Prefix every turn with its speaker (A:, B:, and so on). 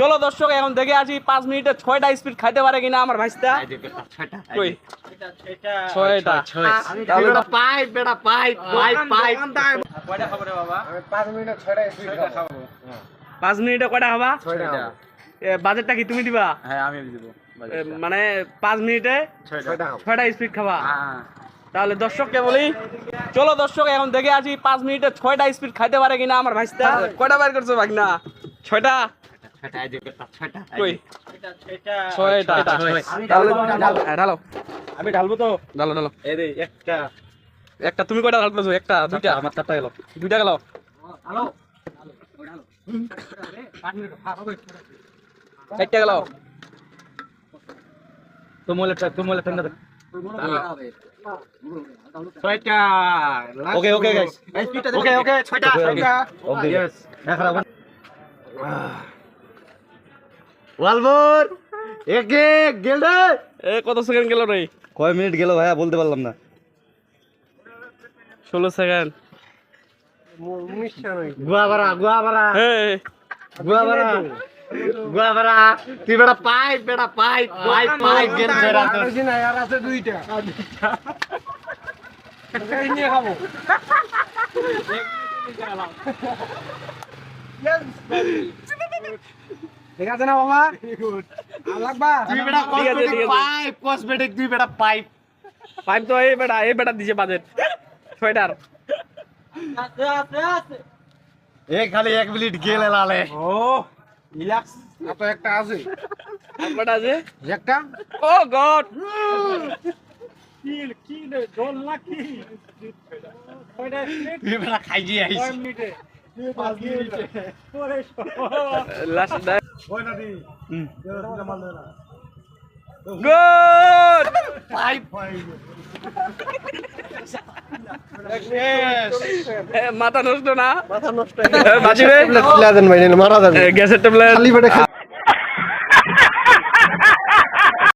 A: চলো দর্শক এখন দেখে আসি পাঁচ মিনিটে ছয়টা স্পিড খাইতে পারে কিনা আমার ভাইস্তা। ছয়টা
B: পাইপ বেটা পাইপ পাইপ পাইপ।
A: পাঁচ মিনিটে কয়টা হবা
B: ছয়টা
A: এ, বাজেটটা কি তুমি দিবা?
C: হ্যাঁ আমি দিব।
A: মানে পাঁচ মিনিটে
B: ছয়টা।
A: ছয়টা স্পিড খাবা। তাহলে দর্শককে বলি? চলো দর্শক এখন দেখে আসি পাঁচ মিনিটে ছয়টা স্পিড খাইতে পারে কিনা আমার ভাইস্তা। কয়টা বার করছ ভাগ না ছয়টা? কই? ছয়টা। তাহলে ঢালো।
C: আমি ঢালবো তো।
A: ঢালো ঢালো।
C: একটা।
A: একটা তুমি কয়টা ঢালতেছো একটা দুইটা।
C: আমার চারটা গেল।
A: দুইটা গেল। চারটা গেল।
C: তো মোলেটা তো মোলেটা না ছয়টা ওকে ওকে গাইস ওকে ওকে ছয়টা ছয়টা। ওকে यस দেখা ওয়ালবর এক এক গেল রে।
A: এ কত সেকেন্ড গেল রে?
C: কয় মিনিট গেল ভাইয়া? বলতে পারলাম না।
A: ষোলো সেকেন্ড
C: গুয়াবারা গুয়াবারা গুয়াবারা তুই পাইপ বেটা পাইপ পাইপ পাইপ গেল তোর
B: ঠিক আছে না বাবা? লাগবা?
C: তুই বেটা
A: আছে, আছে।
C: পাইপ কসমেটিক তুই বেটা পাইপ।
A: পাইপ তো এই বেটা এই বেটা দিছে বাজেট। ছয়টার
C: এ খালি এক মিনিট গেল লালে।
B: ও। রিল্যাক্স তো একটা আছে।
A: আর আছে?
B: একটা?
A: Oh God!
C: তুই বেটা খাই দিয়ে আইস
A: লাস্ট গুড
C: পাইপ
A: মাথা নষ্ট না?
B: মাথা নষ্ট। মারা যাবে।
A: গ্যাসের ট্যাবলেট
B: খালি পেটে খা-